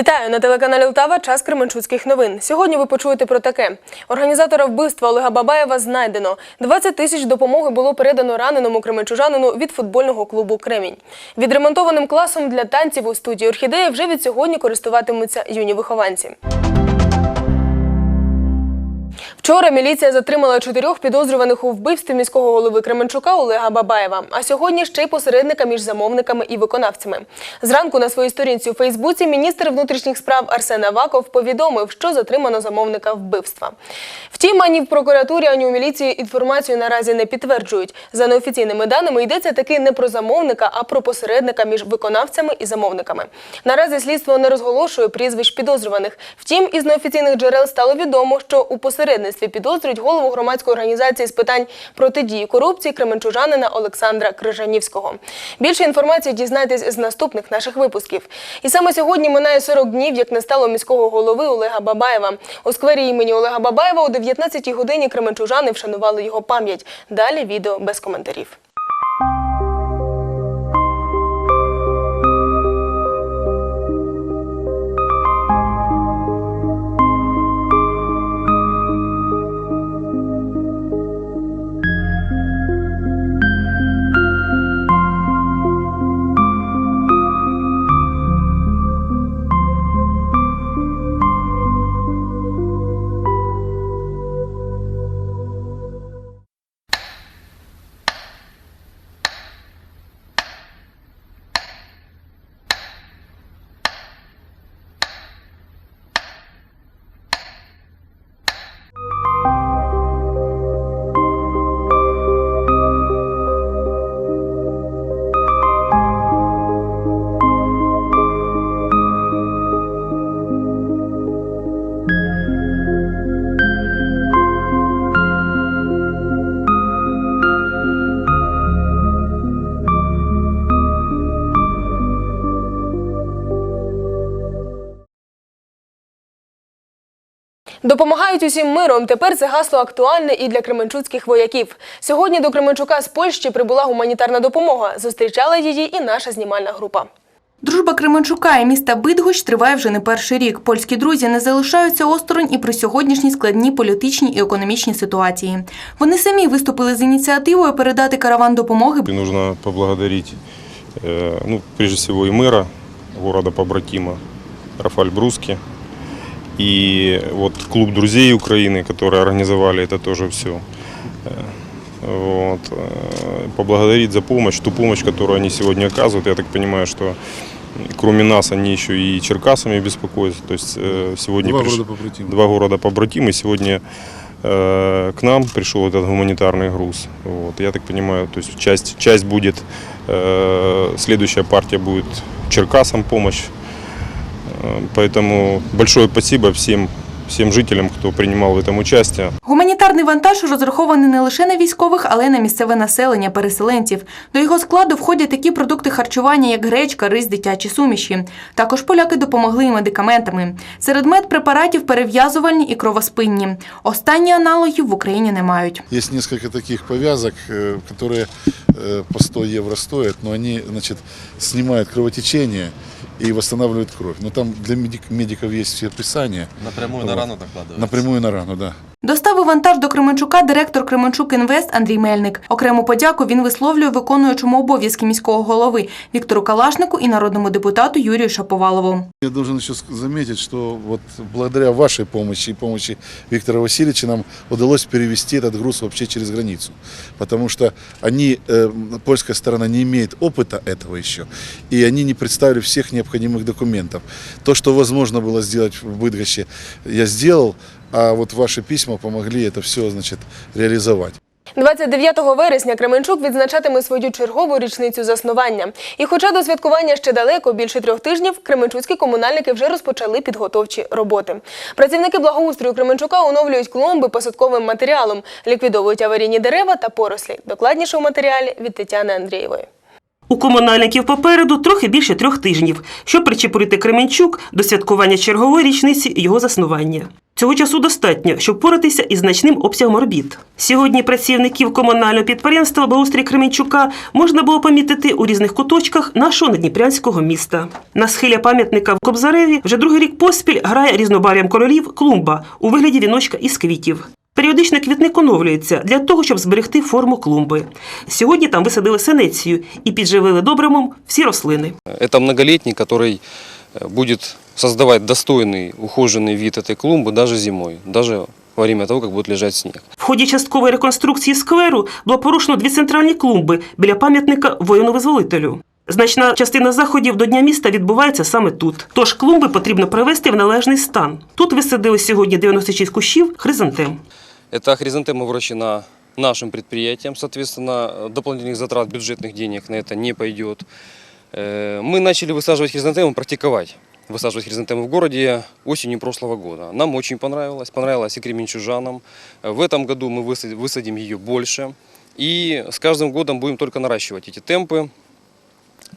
Вітаю на телеканалі Лтава. Час Кременчуцьких новин. Сьогодні ви почуєте про таке: організатора вбивства Олега Бабаєва знайдено. 20 тисяч допомоги було передано раненому кременчужанину від футбольного клубу Кремінь. Відремонтованим класом для танців у студії Орхідея вже від сьогодні користуватимуться юні вихованці. Вчора міліція затримала чотирьох підозрюваних у вбивстві міського голови Кременчука Олега Бабаєва. А сьогодні ще й посередника між замовниками і виконавцями. Зранку на своїй сторінці у Фейсбуці міністр внутрішніх справ Арсен Аваков повідомив, що затримано замовника вбивства. Втім, ані в прокуратурі, ані у міліції інформацію наразі не підтверджують. За неофіційними даними йдеться таки не про замовника, а про посередника між виконавцями і замовниками. Наразі слідство не розголошує прізвищ підозрюваних. Втім, із неофіційних джерел стало відомо, що у посередництві підозрюють голову громадської організації з питань протидії корупції кременчужанина Олександра Крижанівського. Більше інформації дізнайтесь з наступних наших випусків. І саме сьогодні минає 40 днів, як не стало міського голови Олега Бабаєва. У сквері імені Олега Бабаєва о 19-й годині кременчужани вшанували його пам'ять. Далі відео без коментарів. Допомагають усім миром. Тепер це гасло актуальне і для кременчуцьких вояків. Сьогодні до Кременчука з Польщі прибула гуманітарна допомога. Зустрічала її і наша знімальна група. Дружба Кременчука і міста Бидгощ триває вже не перший рік. Польські друзі не залишаються осторонь і при сьогоднішній складній політичній і економічній ситуації. Вони самі виступили з ініціативою передати караван допомоги нужно поблагодарить, э, ну, прежде всего, и мэра города побратима Рафаль Бруски, и вот клуб друзей Украины, которые организовали это тоже все. Вот. э, Поблагодарить за помощь, ту помощь, которую они сегодня оказывают. Я так понимаю, что кроме нас они еще и Черкасами беспокоятся. То есть э, сегодня Два приш- города побратимы. два города побратимы. Сегодня э, к нам пришел этот гуманитарный груз. Вот. Я так понимаю, то есть часть, часть будет, э, следующая партия будет Черкасам помощь. Э, Поэтому большое спасибо всем, всем жителям, кто принимал в этом участие. Гуманітарний вантаж розрахований не лише на військових, але й на місцеве населення, переселенців. До його складу входять такі продукти харчування, як гречка, рис, дитячі суміші. Також поляки допомогли і медикаментами. Серед медпрепаратів перев'язувальні і кровоспинні. Останні аналогів в Україні не мають. Есть несколько таких повязок, э, которые э, по 100 евро стоят, но они значит, снимают кровотечение и восстанавливают кровь. Но там для медик- медиков есть все описания. Напрямую на рану докладывается? Напрямую на рану, да. Доставив вантаж до Кременчука директор Кременчук Інвест Андрій Мельник. Окрему подяку він висловлює виконуючому обов'язки міського голови Віктору Калашнику і народному депутату Юрію Шаповалову. Я должен еще ск- заметить, что вот благодаря вашей помощи и помощи Виктора Васильевича нам удалось перевести этот груз вообще через границу. Потому что они, э, польская сторона не имеет опыта этого еще, и они не представили всех необходимых документов. То, что возможно было сделать в Быдгоще, я сделал, а вот ваши письма помогли это все, значит, реализовать. 29 вересня Кременчук відзначатиме свою чергову річницю заснування. І хоча до святкування ще далеко, більше трьох тижнів, кременчуцькі комунальники вже розпочали підготовчі роботи. Працівники благоустрою Кременчука оновлюють клумби посадковим матеріалом, ліквідовують аварійні дерева та порослі. Докладніше у матеріалі від Тетяни Андрієвої. У комунальників попереду трохи більше трьох тижнів, щоб причепурити Кременчук до святкування чергової річниці його заснування. Цього часу достатньо, щоб впоратися із значним обсягом робіт. Сьогодні працівників комунального підприємства Благоустрій Кременчука можна було помітити у різних куточках нашого надніпрянського міста. На схилі пам'ятника в Кобзареві вже другий рік поспіль грає різнобарв'ям королів клумба у вигляді віночка із квітів. Періодично квітник оновлюється для того, щоб зберегти форму клумби. Сьогодні там висадили сенецію і підживили добривом всі рослини. Это многолетний, который э, будет создавать достойный, ухоженный вид этой клумбы даже зимой, даже во время того, как будет лежать снег. В ході часткової реконструкції скверу було порушено дві центральні клумби біля пам'ятника воїну-визволителю. Значна частина заходів до Дня міста відбувається саме тут. Тож клумби потрібно привести в належний стан. Тут висадили сьогодні 96 кущів хризантем. Эта хризантема выращена нашим предприятием, соответственно, э, дополнительных затрат бюджетных денег на это не пойдет. Э, Мы начали высаживать хризантемы, практиковать высаживать хризантемы в городе осенью прошлого года. Нам очень понравилось, понравилось и кременчужанам. Э, В этом году мы высадим, высадим ее больше. И с каждым годом будем только наращивать эти темпы,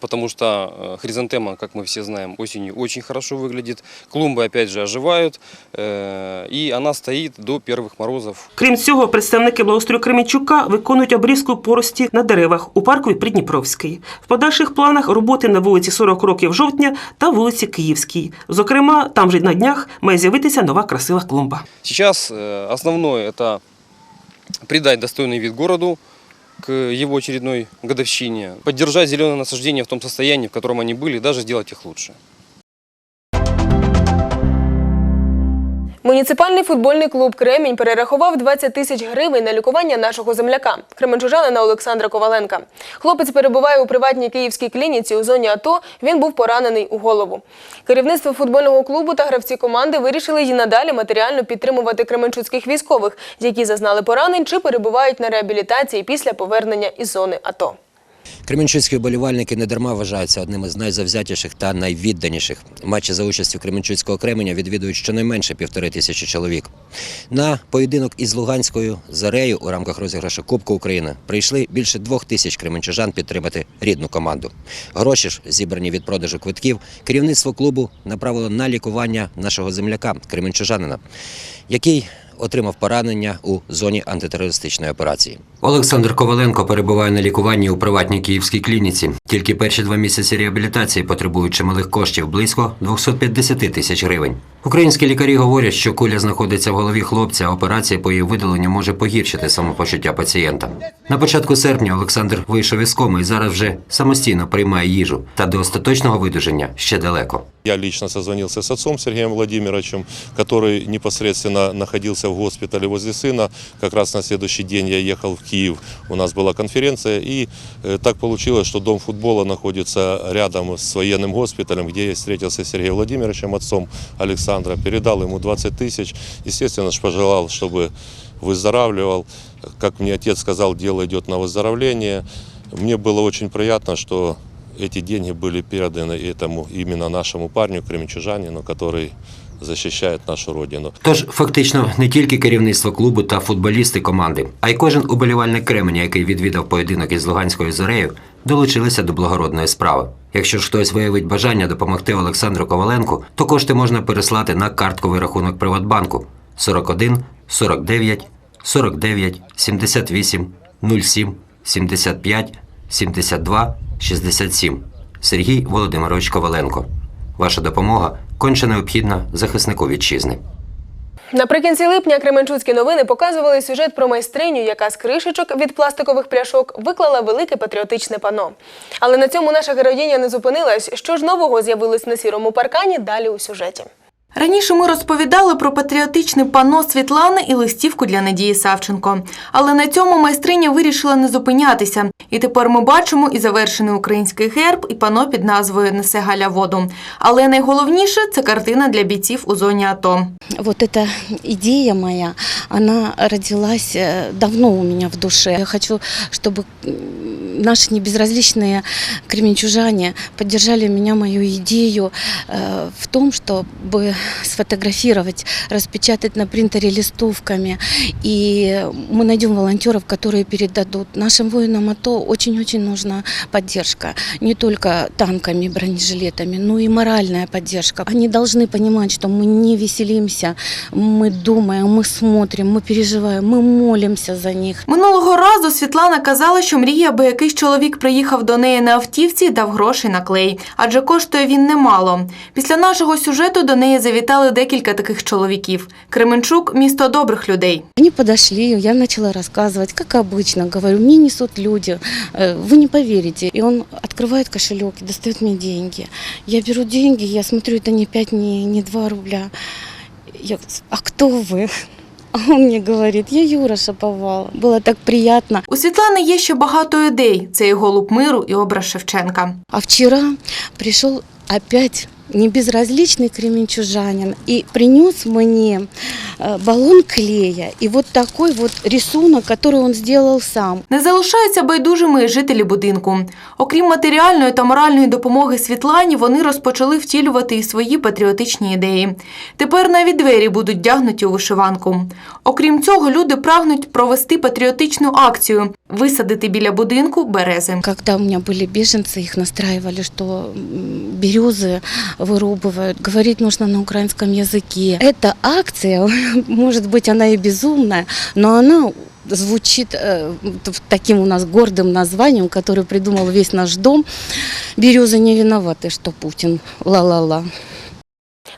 потому что э, хризантема, как мы все знаем, осенью очень хорошо выглядит. Клумбы опять же оживают, э, и она стоит до первых морозов. Крім цього, представники благоустрою Кременчука виконують обрізку порості на деревах у паркові Придніпровський. В подальших планах роботи на вулиці 40 років жовтня та вулиці Київській. Зокрема, там же на днях має з'явитися нова красива клумба. Сейчас э, основное это придать достойный вид городу к его очередной годовщине, поддержать зеленые насаждения в том состоянии, в котором они были, и даже сделать их лучше. Муніципальний футбольний клуб Кремінь перерахував 20 тисяч гривень на лікування нашого земляка, кременчужанина Олександра Коваленка. Хлопець перебуває у приватній київській клініці у зоні АТО. Він був поранений у голову. Керівництво футбольного клубу та гравці команди вирішили й надалі матеріально підтримувати кременчуцьких військових, які зазнали поранень чи перебувають на реабілітації після повернення із зони АТО. Кременчуцькі вболівальники недарма вважаються одним із найзавзятіших та найвідданіших. Матчі за участю Кременчуцького Кременя відвідують щонайменше півтори тисячі чоловік. На поєдинок із Луганською Зарею у рамках розіграшу Кубку України прийшли більше двох тисяч кременчужан підтримати рідну команду. Гроші ж, зібрані від продажу квитків, керівництво клубу направило на лікування нашого земляка, кременчужанина, який отримав поранення у зоні антитерористичної операції. Олександр Коваленко перебуває на лікуванні у приватній київській клініці. Тільки перші два місяці реабілітації потребують чималих коштів близько 250 тисяч гривень. Українські лікарі говорять, що куля знаходиться в голові хлопця, а операція по її видаленню може погіршити самопочуття пацієнта. На початку серпня Олександр вийшов із коми і зараз вже самостійно приймає їжу. Та до остаточного видуження ще далеко. Я лично созвонился с отцом Сергеем Владимировичем, который непосредственно находился в госпитале возле сына. Как раз на следующий день я ехал в Киев, у нас была конференция, и э, так получилось, что дом футбола находится рядом с военным госпиталем, где я встретился с Сергеем Владимировичем, отцом Александра, передал ему 20 тысяч, естественно, пожелал, чтобы выздоравливал. Как мне отец сказал, дело идет на выздоровление. Мне было очень приятно, что эти деньги были переданы этому именно нашему парню, кременчужанину, который защищает нашу родину. Тож фактично не тільки керівництво клубу та футболісти команди, а й кожен уболівальник Кременя, який відвідав поєдинок із Луганською зорею, долучилися до благородної справи. Якщо ж хтось виявить бажання допомогти Олександру Коваленку, то кошти можна переслати на картковий рахунок Приватбанку 41 49 49 78 07 75 72 67. Сергій Володимирович Коваленко. Ваша допомога конче необхідна захиснику вітчизни. Наприкінці липня Кременчуцькі новини показували сюжет про майстриню, яка з кришечок від пластикових пляшок виклала велике патріотичне пано. Але на цьому наша героїня не зупинилась. Що ж нового з'явилось на сірому паркані? Далі у сюжеті. Раніше ми розповідали про патріотичне панно Світлани і листівку для Надії Савченко. Але на цьому майстриня вирішила не зупинятися. І тепер ми бачимо і завершений український герб, і панно під назвою Несе Галя воду. Але найголовніше це картина для бійців у зоні АТО. вот эта идея моя, она родилась э, давно у меня в душе. Я хочу, чтобы м, наши небезразличные кременчужане поддержали меня, мою идею э, в том, чтобы сфотографировать, распечатать на принтере листовками. И мы найдем волонтеров, которые передадут. Нашим воинам АТО очень-очень нужна поддержка. Не только танками, бронежилетами, но и моральная поддержка. Они должны понимать, что мы не веселимся, мы думаем, мы смотрим, мы переживаем, мы молимся за них. Минулого разу Світлана казала, що мріє, аби якийсь чоловік приїхав до неї на автівці і дав грошей на клей, адже коштує він немало. Після нашого сюжету до неї завітали декілька таких чоловіків. Кременчук місто добрих людей. Они подошли, я начала рассказывать, как обычно, говорю, мне несут люди, э, вы не поверите. И он открывает кошелек и достает мне деньги. Я беру деньги, я смотрю, это не 5, не, не 2 рубля. Я, говорю, а кто вы? А он мне говорит, я Юра Шаповал. Было так приятно. У Світлани є ще багато ідей. Це і голуб миру, і образ Шевченка. А вчера пришел опять небезразличный кременчужанин и принес мне э, баллон клея и вот такой вот рисунок, который он сделал сам. Не залишаються байдужими і жителі будинку. Окрім матеріальної та моральної допомоги Світлані, вони розпочали втілювати і свої патріотичні ідеї. Тепер навіть двері будуть вдягнуті у вишиванку. Окрім цього, люди прагнуть провести патріотичну акцію висадити біля будинку берези. Когда у меня были беженцы, их настраивали, что м, березы вырубывают. Говорить нужно на украинском языке. Эта акция, может быть, она и безумная, но она звучит э, т- таким у нас гордым названием, который придумал весь наш дом. Березы не виноваты, что Путин. Ла-ла-ла.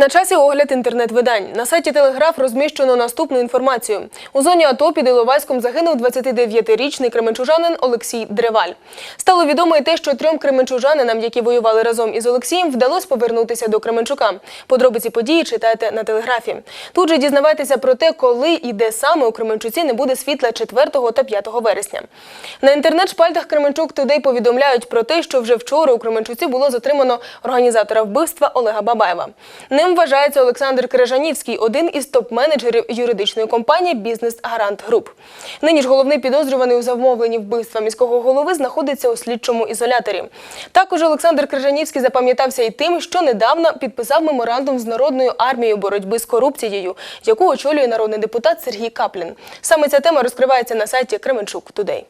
На часі огляд інтернет-видань. На сайті Телеграф розміщено наступну інформацію. У зоні АТО під Іловайськом загинув 29-річний кременчужанин Олексій Древаль. Стало відомо і те, що трьом кременчужанинам, які воювали разом із Олексієм, вдалося повернутися до Кременчука. Подробиці події читайте на Телеграфі. Тут же дізнавайтеся про те, коли і де саме у Кременчуці не буде світла 4 та 5 вересня. На інтернет-шпальтах Кременчук Тудей повідомляють про те, що вже вчора у Кременчуці було затримано організатора вбивства Олега Бабаєва. Ним вважається Олександр Крижанівський, один із топ-менеджерів юридичної компанії Бізнес Гарант Груп. Нині ж головний підозрюваний у замовленні вбивства міського голови знаходиться у слідчому ізоляторі. Також Олександр Крижанівський запам'ятався і тим, що недавно підписав меморандум з народною армією боротьби з корупцією, яку очолює народний депутат Сергій Каплін. Саме ця тема розкривається на сайті Кременчук Тудей.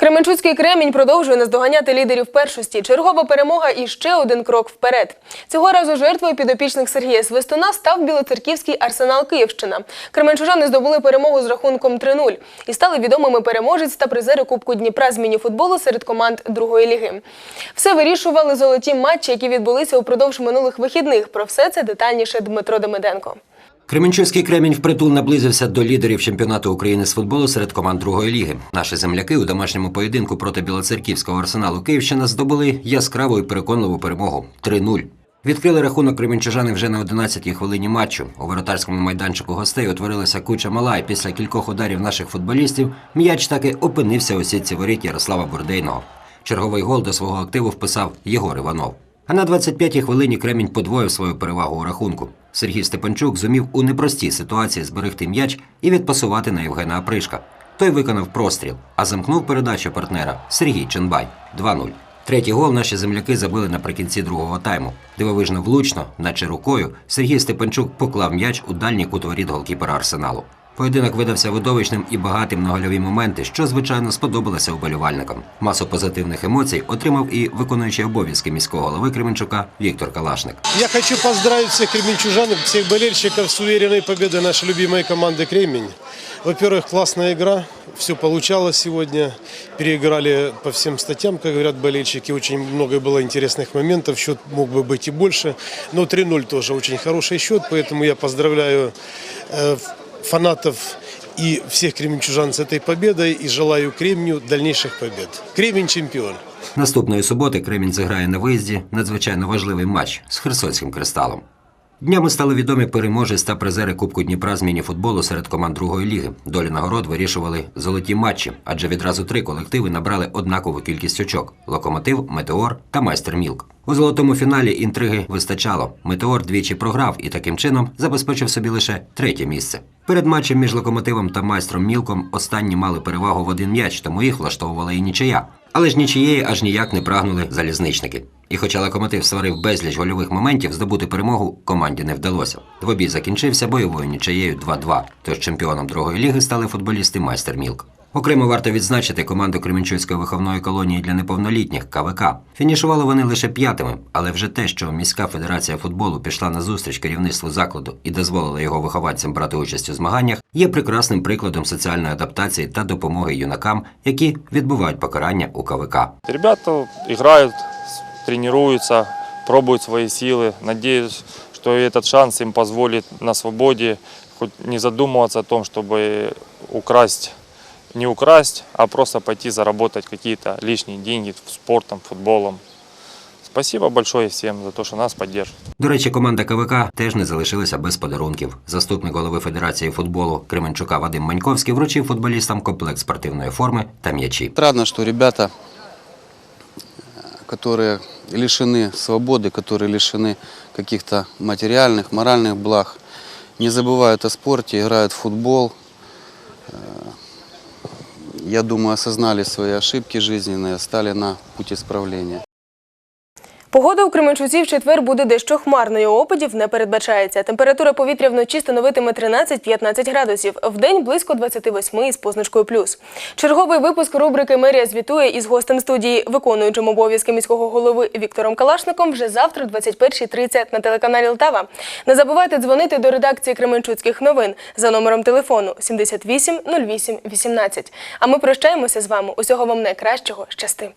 Кременчуцький кремінь продовжує наздоганяти лідерів першості. Чергова перемога і ще один крок вперед. Цього разу жертвою підопічних Сергія Свистуна став білоцерківський арсенал Київщина. Кременчужани здобули перемогу з рахунком 3-0 і стали відомими переможець та призери Кубку Дніпра з мініфутболу серед команд другої ліги. Все вирішували золоті матчі, які відбулися упродовж минулих вихідних. Про все це детальніше Дмитро Демиденко. Кременчуцький кремінь впритул наблизився до лідерів чемпіонату України з футболу серед команд другої ліги. Наші земляки у домашньому поєдинку проти білоцерківського арсеналу Київщина здобули яскраву і переконливу перемогу 3-0. Відкрили рахунок кременчужани вже на 11-й хвилині матчу. У воротарському майданчику гостей утворилася куча мала, і після кількох ударів наших футболістів м'яч таки опинився у сітці воріт Ярослава Бурдейного. Черговий гол до свого активу вписав Єгор Іванов. А на 25-й хвилині Кремінь подвоїв свою перевагу у рахунку. Сергій Степанчук зумів у непростій ситуації зберегти м'яч і відпасувати на Євгена Апришка. Той виконав простріл, а замкнув передачу партнера Сергій Ченбай 2-0. Третій гол наші земляки забили наприкінці другого тайму. Дивовижно влучно, наче рукою, Сергій Степанчук поклав м'яч у дальній кут воріт голкіпера Арсеналу. Поєдинок видався видовищним і багатим на гольові моменти, що звичайно сподобалося вболівальникам. Масу позитивних емоцій отримав і виконуючий обов'язки міського голови Кременчука Віктор Калашник. Я хочу поздравить всех кременчужан, всех болельщиков с уверенной победой нашей любимой команды «Кремень». Во-первых, классная игра, все получалось сегодня, переиграли по всем статьям, как говорят болельщики, очень много было интересных моментов, счет мог бы быть и больше, но 3-0 тоже очень хороший счет, поэтому я поздравляю э, фанатов и всех кременчужан с этой победой и желаю Кремню дальнейших побед. Кремень чемпион. Наступної суботи Кремінь зіграє на виїзді надзвичайно важливий матч з Херсонським кристалом. Днями стали відомі переможець та призери Кубку Дніпра з мініфутболу серед команд другої ліги. Долі нагород вирішували золоті матчі, адже відразу три колективи набрали однакову кількість очок: локомотив, метеор та майстер Мілк. У золотому фіналі інтриги вистачало. Метеор двічі програв і таким чином забезпечив собі лише третє місце. Перед матчем між локомотивом та майстром Мілком останні мали перевагу в один м'яч, тому їх влаштовувала і нічия. Але ж нічиєї аж ніяк не прагнули залізничники. І хоча локомотив створив безліч гольових моментів, здобути перемогу команді не вдалося. Двобій закінчився бойовою нічиєю 2-2. Тож чемпіоном другої ліги стали футболісти майстер Мілк. Окремо варто відзначити команду Кременчуцької виховної колонії для неповнолітніх КВК. Фінішували вони лише п'ятими, але вже те, що міська федерація футболу пішла на зустріч керівництву закладу і дозволила його вихованцям брати участь у змаганнях, є прекрасним прикладом соціальної адаптації та допомоги юнакам, які відбувають покарання у КВК. Ребята играют, с- тренируются, пробуют свои силы. Надеюсь, что и этот шанс им позволит на свободе хоть не задумываться о том, чтобы украсть, не украсть, а просто пойти заработать какие-то лишние деньги спортом, футболом. Спасибо большое всем за то, что нас поддерживают. До речі, команда КВК теж не залишилася без подарунків. Заступник голови Федерації футболу Кременчука Вадим Маньковський вручив футболістам комплект спортивної форми та м'ячі. Отрадно, что ребята, которые лишены свободы, которые лишены каких-то материальных, моральных благ, не забывают о спорте, играют в футбол. Э, Я думаю, осознали свои ошибки жизненные, стали на путь исправления. Погода у Кременчуці в четвер буде дещо хмарною. Опадів не передбачається. Температура повітря вночі становитиме 13-15 градусів. Вдень близько 28 із позначкою плюс. Черговий випуск рубрики Мерія звітує із гостем студії, виконуючим обов'язки міського голови Віктором Калашником вже завтра, 21.30 на телеканалі Лтава. Не забувайте дзвонити до редакції Кременчуцьких новин за номером телефону 78 08 18. А ми прощаємося з вами. Усього вам найкращого. Щасти.